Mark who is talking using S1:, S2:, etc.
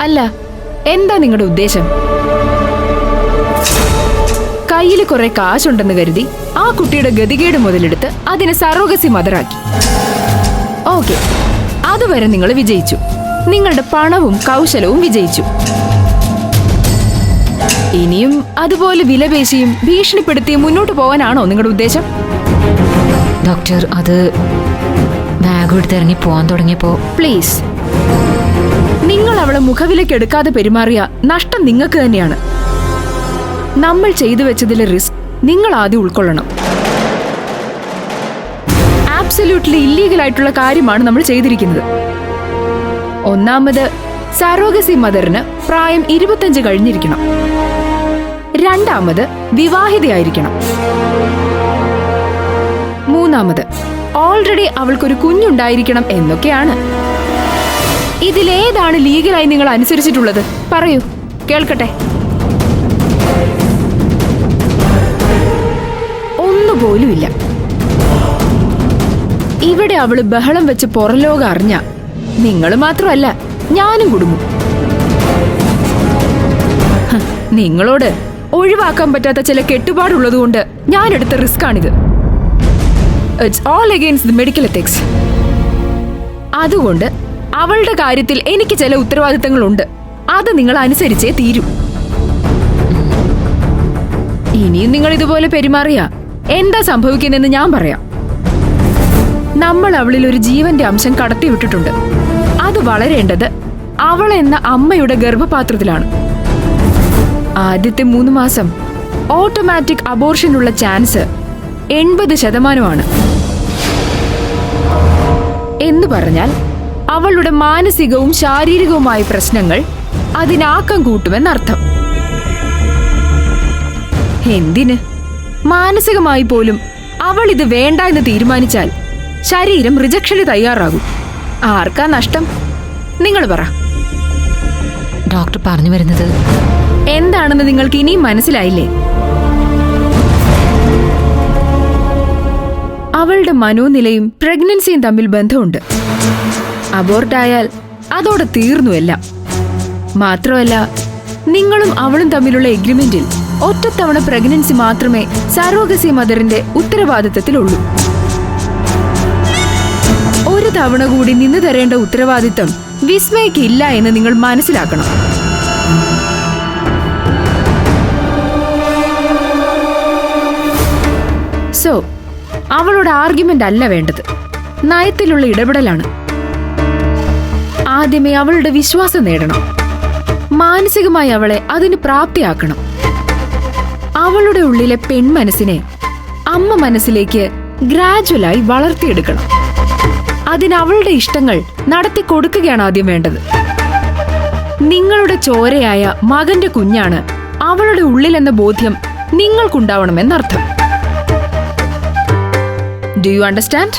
S1: അല്ല എന്താ നിങ്ങളുടെ ഉദ്ദേശം? കയ്യിൽ കുറെ കാശുണ്ടെന്ന് കരുതി ആ കുട്ടിയുടെ ഗതികേട് മുതലെടുത്ത് അതിനെ സറോഗസി മദറാക്കി. ഓക്കെ അതുവരെ നിങ്ങൾ വിജയിച്ചു. നിങ്ങളുടെ പണവും കൗശലവും വിജയിച്ചു. ഇനിയും അതുപോലെ വിലപേശിയും ഭീഷണിപ്പെടുത്തിയും മുന്നോട്ട് പോകാനാണോ നിങ്ങളുടെ ഉദ്ദേശം?
S2: ഡോക്ടർ അത് ബാഗ് എടുത്ത് ഇറങ്ങി പോവാൻ തുടങ്ങിയപ്പോ
S1: പ്ലീസ്. നിങ്ങൾ അവളെ മുഖവിലേക്ക് എടുക്കാതെ പെരുമാറിയ നഷ്ടം നിങ്ങൾക്ക് തന്നെയാണ്. നമ്മൾ ചെയ്തു വെച്ചതിലെ റിസ്ക് നിങ്ങൾ ആദ്യം ഉൾക്കൊള്ളണം. ആബ്സല്യൂട്ട്ലി ഇല്ലീഗൽ ആയിട്ടുള്ള കാര്യമാണ് നമ്മൾ ചെയ്തിരിക്കുന്നത്. ഒന്നാമത് സരോഗസി മദറിന് പ്രായം ഇരുപത്തഞ്ച് കഴിഞ്ഞിരിക്കണം. രണ്ടാമത് വിവാഹിതയായിരിക്കണം. മൂന്നാമത് ഓൾറെഡി അവൾക്കൊരു കുഞ്ഞുണ്ടായിരിക്കണം എന്നൊക്കെയാണ്. ഇതിലേതാണ് ലീഗലായി നിങ്ങൾ അനുസരിച്ചിട്ടുള്ളത്? പറയൂ. കേൾക്കട്ടെ. ഒന്നുപോലുമില്ല ഇവിടെ അവൾ ബഹളം വെച്ച് പുറലോകം അറിഞ്ഞ നിങ്ങൾ മാത്രമല്ല ഞാനും കുടുങ്ങും നിങ്ങളോട് ഒഴിവാക്കാൻ പറ്റാത്ത ചില കെട്ടുപാടുള്ളതുകൊണ്ട് ഞാൻ എടുത്ത റിസ്ക് ആണിത് it's all against the medical ethics അതുകൊണ്ട് അവളുടെ കാര്യത്തിൽ എനിക്ക് ചില ഉത്തരവാദിത്തങ്ങളുണ്ട്. അത് നിങ്ങൾ അനുസരിച്ചേ തീരൂ. ഇനിയും നിങ്ങൾ ഇതുപോലെ പെരുമാറിയ. എന്താ സംഭവിക്കുന്നതെന്ന് ഞാൻ പറയാം. നമ്മൾ അവളിൽ ഒരു ജീവന്റെ അംശം കടത്തിവിട്ടിട്ടുണ്ട് അത് വളരേണ്ടത് അവൾ എന്ന അമ്മയുടെ ഗർഭപാത്രത്തിലാണ്. ആദ്യത്തെ മൂന്ന് മാസം ഓട്ടോമാറ്റിക് അബോർഷനുള്ള ചാൻസ് എൺപത് ശതമാനമാണ്. എന്ന് പറഞ്ഞാൽ അവളുടെ മാനസികവും ശാരീരികവുമായ പ്രശ്നങ്ങൾ അതിനാക്കം കൂട്ടുമെന്നർത്ഥം. എന്തിന്? മാനസികമായി പോലും അവൾ ഇത് വേണ്ട എന്ന് തീരുമാനിച്ചാൽ ശരീരം റിജക്ഷന് തയ്യാറാകും. ആർക്കാ നഷ്ടം? നിങ്ങൾ പറ.
S2: ഡോക്ടർ പറഞ്ഞു വരുന്നത്
S1: എന്താണെന്ന് നിങ്ങൾക്ക് ഇനിയും മനസ്സിലായില്ലേ? അവളുടെ മനോനിലയും പ്രഗ്നൻസിയും തമ്മിൽ ബന്ധമുണ്ട്. അബോർട്ടായാൽ അതോടെ തീർന്നു എല്ലാം. മാത്രമല്ല നിങ്ങളും അവളും തമ്മിലുള്ള എഗ്രിമെന്റിൽ ഒറ്റത്തവണ പ്രഗ്നൻസി മാത്രമേ സറോഗസി മദറിന്റെ ഉത്തരവാദിത്തത്തിലുള്ളൂ. ഒരു തവണ കൂടി നിന്നു തരേണ്ട ഉത്തരവാദിത്തം വിസ്മയ്ക്ക് ഇല്ല എന്ന് നിങ്ങൾ മനസ്സിലാക്കണം. സോ അവളുടെ ആർഗ്യുമെന്റ് അല്ല വേണ്ടത്. നയത്തിലുള്ള ഇടപെടലാണ്. ആദ്യമേ അവളുടെ വിശ്വാസം നേടണം. മാനസികമായി അവളെ അതിന് പ്രാപ്തിയാക്കണം. അവളുടെ ഉള്ളിലെ പെൺമനസ്സിനെ അമ്മ മനസ്സിലേക്ക് ഗ്രാജുവലായി വളർത്തിയെടുക്കണം. അതിന് അവളുടെ ഇഷ്ടങ്ങൾ നടത്തി കൊടുക്കുകയാണ് ആദ്യം വേണ്ടത്. നിങ്ങളുടെ ചോരയായ മകന്റെ കുഞ്ഞാണ് അവളുടെ ഉള്ളിലെന്ന ബോധ്യം നിങ്ങൾക്കുണ്ടാവണമെന്നർത്ഥം. Do you understand